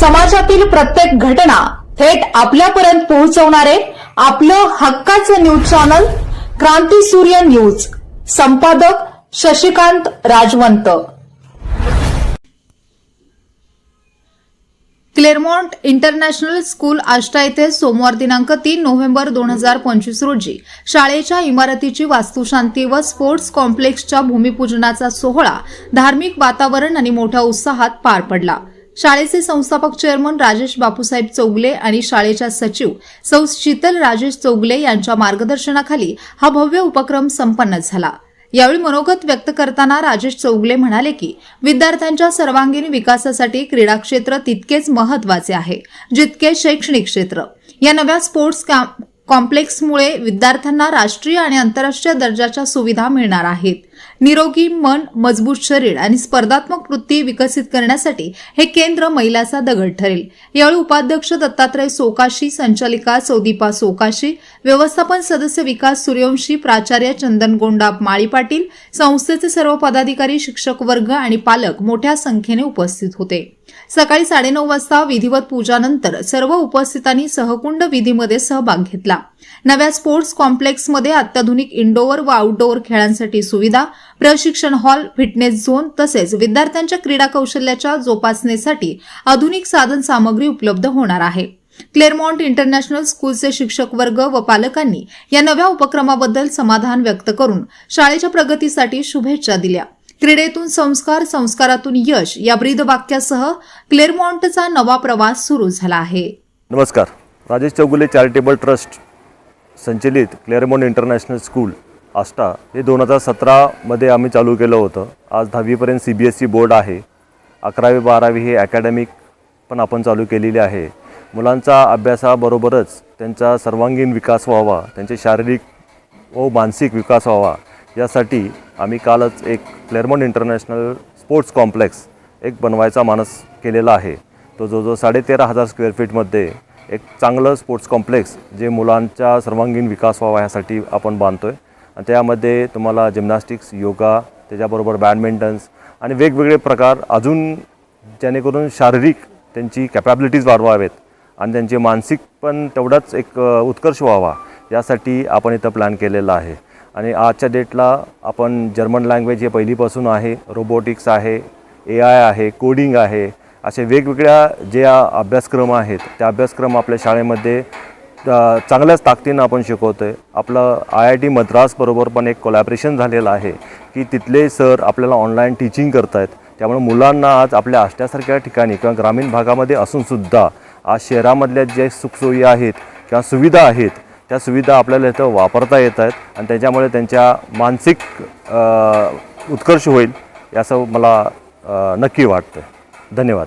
समाजातील प्रत्येक घटना थेट आपल्यापर्यंत पोहोचवणारे आपलं हक्काचं न्यूज चॅनल क्रांती सूर्य न्यूज. संपादक Shashikant Rajwant. Claremont international school Ashta येथे सोमवार दिनांक तीन नोव्हेंबर दोन हजार पंचवीस रोजी शाळेच्या इमारतीची वास्तुशांती व स्पोर्ट्स कॉम्प्लेक्सच्या भूमिपूजनाचा सोहळा धार्मिक वातावरण आणि मोठ्या उत्साहात पार पडला. शाळेचे संस्थापक चेअरमन राजेश बापूसाहेब चौगले आणि शाळेच्या सचिव सौ शीतल राजेश चौगले यांच्या मार्गदर्शनाखाली हा भव्य उपक्रम संपन्न झाला. यावेळी मनोगत व्यक्त करताना राजेश चौगले म्हणाले की विद्यार्थ्यांच्या सर्वांगीण विकासासाठी क्रीडा क्षेत्र तितकेच महत्त्वाचे आहे जितके शैक्षणिक क्षेत्र. या नव्या स्पोर्ट्स कॉम्प्लेक्समुळे विद्यार्थ्यांना राष्ट्रीय आणि आंतरराष्ट्रीय दर्जाच्या सुविधा मिळणार आहेत. निरोगी मन मजबूत शरीर आणि स्पर्धात्मक वृत्ती विकसित करण्यासाठी हे केंद्र मैलाचा दगड ठरेल. यावेळी उपाध्यक्ष दत्तात्रय सोकाशी संचालिका सौदीपा सोकाशी व्यवस्थापन सदस्य विकास सूर्यवंशी प्राचार्य चंदन गोंडाप माळी पाटील संस्थेचे सर्व पदाधिकारी शिक्षक वर्ग आणि पालक मोठ्या संख्येने उपस्थित होते. सकाळी साडेनऊ वाजता विधिवत पूजानंतर सर्व उपस्थितांनी सहकुंड विधीमध्ये सहभाग घेतला. नव्या स्पोर्ट्स कॉम्प्लेक्समध्ये अत्याधुनिक इंडोअर व आउटडोअर खेळांसाठी सुविधा प्रशिक्षण हॉल फिटनेस झोन तसेच विद्यार्थ्यांच्या क्रीडा कौशल्याच्या जोपासनेसाठी आधुनिक साधन सामग्री उपलब्ध होणार आहे. क्लेरमॉन्ट इंटरनॅशनल स्कूलचे शिक्षक वर्ग व पालकांनी या नव्या उपक्रमाबद्दल समाधान व्यक्त करून शाळेच्या प्रगतीसाठी शुभेच्छा दिल्या. क्रीडेतून संस्कार संस्कारातून यश या ब्रीदवाक्यासह क्लेरमॉन्टचा नवा प्रवास सुरू झाला आहे. नमस्कार. राजेश चौगुले चॅरिटेबल ट्रस्ट संचलित क्लेअरमोन इंटरनॅशनल स्कूल आष्टा हे दोन हजार सतरामध्ये आम्ही चालू केलं होतं. आज दहावीपर्यंत C B S C board आहे. अकरावी बारावी हे अकॅडमिक पण आपण चालू केलेली आहे. मुलांचा अभ्यासाबरोबरच त्यांचा सर्वांगीण विकास व्हावा त्यांचे शारीरिक व मानसिक विकास व्हावा यासाठी आम्ही कालच एक क्लेअरमॉन इंटरनॅशनल स्पोर्ट्स कॉम्प्लेक्स एक बनवायचा मानस केलेला आहे. तो जवळजवळ साडेतेरा हजार स्क्वेअर फीटमध्ये एक चांगलं स्पोर्ट्स कॉम्प्लेक्स जे मुलांचा सर्वांगीण विकास व्हावा यासाठी आपण बांधतो आहे त्यामध्ये तुम्हाला जिम्नॅस्टिक्स योगा त्याच्याबरोबर बॅडमिंटन्स आणि वेगवेगळे प्रकार अजून जेणेकरून शारीरिक त्यांची कॅपॅबिलिटीज वाढवावेत आणि त्यांचे मानसिक पण तेवढाच एक उत्कर्ष व्हावा. यासाठी आपण इथं प्लॅन केलेला आहे. आणि आजच्या डेटला आपण जर्मन लँग्वेज हे पहिलीपासून आहे. रोबोटिक्स आहे ए आय आहे कोडिंग आहे. असे वेगवेगळ्या जे अभ्यासक्रम आहेत त्या अभ्यासक्रम आपल्या शाळेमध्ये चांगल्याच ताकदीनं आपण शिकवतो आहे आपलं आय आय टी मद्रासबरोबर पण एक कोलॅबरेशन झालेलं आहे की तिथले सर आपल्याला ऑनलाईन टीचिंग करत आहेत त्यामुळे मुलांना आज आपल्या आष्ट्यासारख्या ठिकाणी किंवा ग्रामीण भागामध्ये असूनसुद्धा आज शहरामधल्या जे सुखसोयी आहेत किंवा सुविधा आहेत त्या सुविधा आपल्याला इथं वापरता येत आहेत आणि त्याच्यामुळे त्यांच्या मानसिक उत्कर्ष होईल याचं मला नक्की वाटतं धन्यवाद.